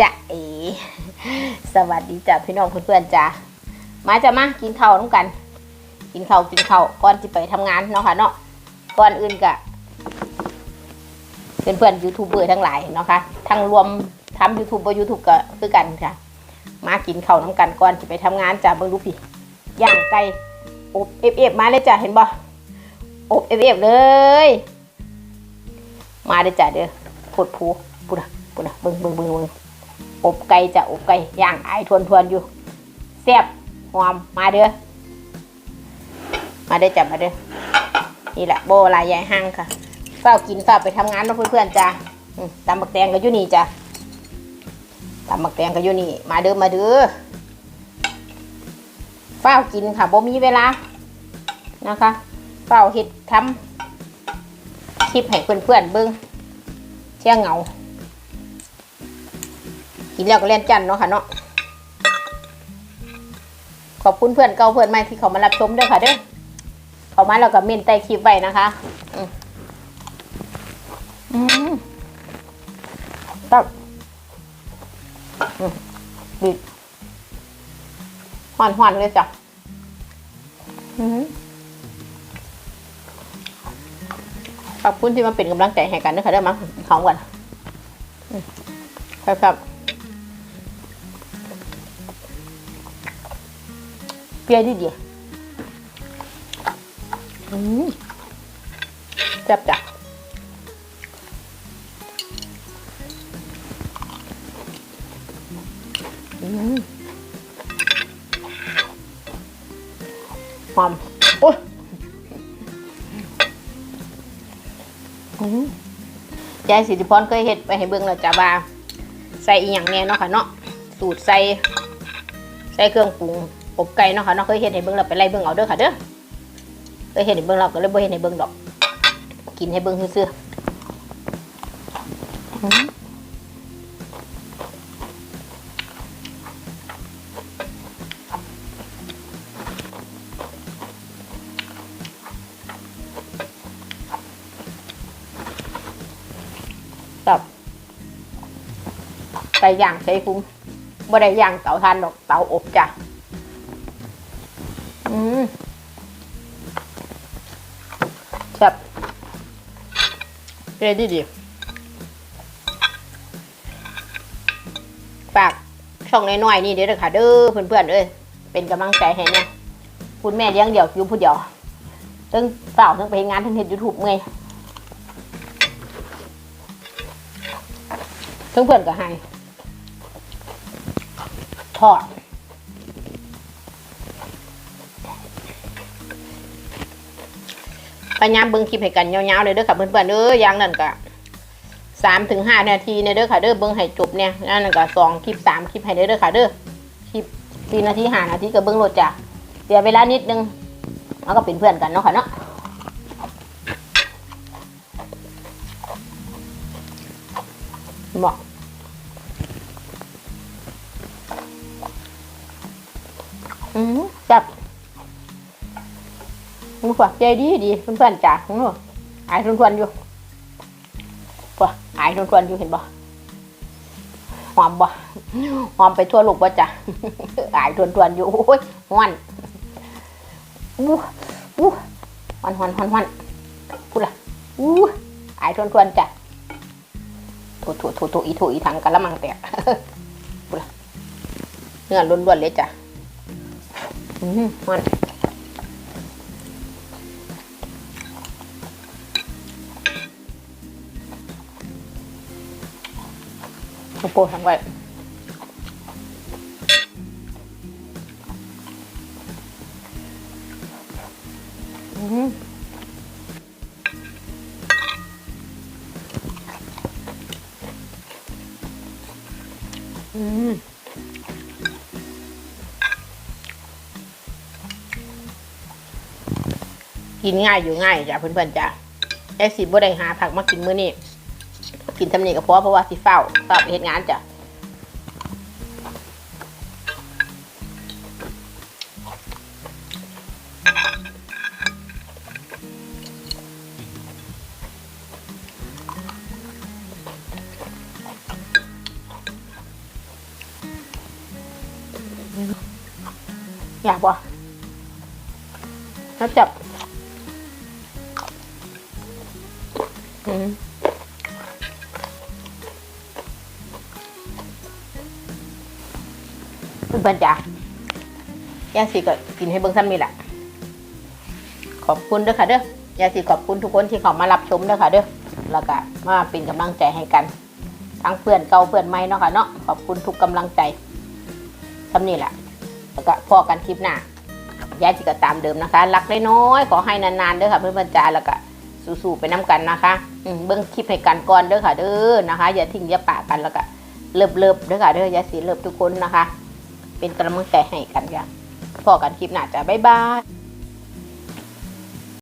จะเอสวัสดีจ้ะพี่น้องเพื่อนๆจ้ะมาจะมากินข้าวน้ำกัน กินข้าวกินข้าวก่อนจะไปทำงานเนาะค่ะเนาะก่อนอื่นกะเพื่อนๆยูทูบเบอร์ทั้งหลายเนาะค่ะทั้งรวมทำยูทูบเบอร์ยูทูบก็คือกันค่ะ มากินข้าวน้ำกันก่อนจะไปทำงานจ้ะเบิ่งดูพี่ย่างไก่อบเอฟเอฟมาเลยจ้ะเห็นบ่อบเอฟเอฟเลย มาเด้จ้ะเด้อโพดผูปุ่นนะปุ่นนะเบิงเบิงเบิงเบิงอบไก่จ้ะอบไก่ย่างไอทวนทวนอยู่แซ่บหอมมาเด้อมาเด้จ้ะมาเด้อนี่แหละโบลายใหญ่ห้างค่ะเฝ้ากินเฝ้าไปทำงานเนะเพื่อนๆจ้ะอืมตำบักแตงก็อยู่นี่จ้ะตำบักแตงก็อยู่นี่ มาเด้อมาเด้อเฝ้ากินค่ะบ่มีเวลานะคะเฝ้าเฮ็ดทำ ลิปให้เพื่อนๆเบิ้งเชี่ยเงา กินแล้วก็เล่นจันเนาะค่ะเนาะ ขอบคุณเพื่อนเก่าเพื่อนใหม่ที่เขามารับชมด้วยค่ะเด้อเขามาแล้วก็เมนใต้คลิปไว้นะคะอืมอืมครับอืมดีหวานหวานๆเลยจ้ะ อืม ขอบคุณที่มาเป็นกำลังใจให้กันนะคะได้อมาของกันอืมครับครับเปรี้ยวดีดีอืมแซ่บจ้ะอืมหอม ยายสิริพรเคยเห็ดไปให้เบิ่งแล้วจ้าว่าใส่อีหยังแน่เนาะค่ะเนาะสูตรใส่ใส่เครื่องปรุงอบไก่เนาะค่ะเนาะเคยเห็ดให้เบิ่งแล้วไปไล่เบิ่งเอาเด้อค่ะเด้อเคยเห็ดให้เบิ่งเราก็เลยบ่เห็ดให้เบิ่งดอก กินให้เบิ่งซื่อๆ ไก่ย่างใช้คุ้มบ่ได้ย่างเตาถ่านดอกเตาอบจ้ะอืมแซ่บเรดีดีฝากช่องน้อยๆนี่เด้อค่ะ เด้อเพื่อนๆเอ้ยเป็นกำลังใจให้เนี่ยคุณแม่เลี้ยงเดี่ยวอยู่ผู้เดียวทั้งเปล่าทั้งไปงานทั้งเฮ็ดยูทูบเมื่อยทั้งเพื่อนก็ให้ อด พยายามเบิ่งคลิปให้กันยาวๆเลยเด้อค่ะเพื่อนๆเด้อย่างนั้นก็สามถึงห้านาทีเนี่ยเด้อค่ะเด้อเบิ่งให้จบเนี่ยนั่นก็สองคลิปสามคลิปให้เด้อเด้อค่ะเด้อคลิปสี่นาทีห้านาทีก็เบิ่งโลดจ้ะเสียเวลานิดนึงแล้วก็เป็นเพื่อนกันเนาะค่ะเนาะเหมาะ มึงฝักใจดีดีเพื่อนๆจ้ะมึงอายทวนๆอยู่ป่ะอายทวนๆอยู่เห็นบ่หอมบ่หอมไปทั่วโลกบ่จ้ะอายทวนๆอยู่โอ้ยฮ้อนอู้อู้ฮ้อนฮ้อนฮ้อนฮ้อนพูดละอู้อายทวนๆจ้ะถูถูถูถูอีถูอีถังกะละมังแตกพูดละเนื้อล้วนๆเลยจ้ะอืมมัน โอ้โหทั้งไว้อืมอืมกินง่ายอยู่ง่ายจ้ะเพื่อนๆจ้ะไอ้สิบ่ได้หาผักมากินมื้อนี้ กินทำนี่กับพ่อเพราะว่าสิเฝ้าตอบเหตุงานจ้ะอยากบ่แล้วจับ อืม เพื่อนจ้ะย่าสีก็กินให้เบิ่งซ้ำนี่แหละขอบคุณเด้อค่ะเด้อยาสีขอบคุณทุกคนที่เข้ามารับชมเด้อค่ะเด้อแล้วก็มาเป็นกำลังใจให้กัน ทั้งเพื่อนเก่าเพื่อนใหม่เนาะค่ะเนาะขอบคุณทุกกำลังใจซ้ำนี่แหละแล้วก็พอกันคลิปหน้ายายสิก็ตามเดิมนะคะ รักน้อยๆขอให้นานๆเด้อค่ะเพื่อนๆจ้าแล้วก็สู้ๆไปน้กันนะคะเบิ้งคลิปให้กันก่อนเด้อค่ะเด้อนะคะ อย่าทิ้งอย่าปะกันแล้วก็เลิบๆเด้อค่ะเด้อยายสีเลิบทุกคนนะคะ เป็นกำลังใจให้กันค่ะพอกันคลิปหน้าจ้าบ๊ายบาย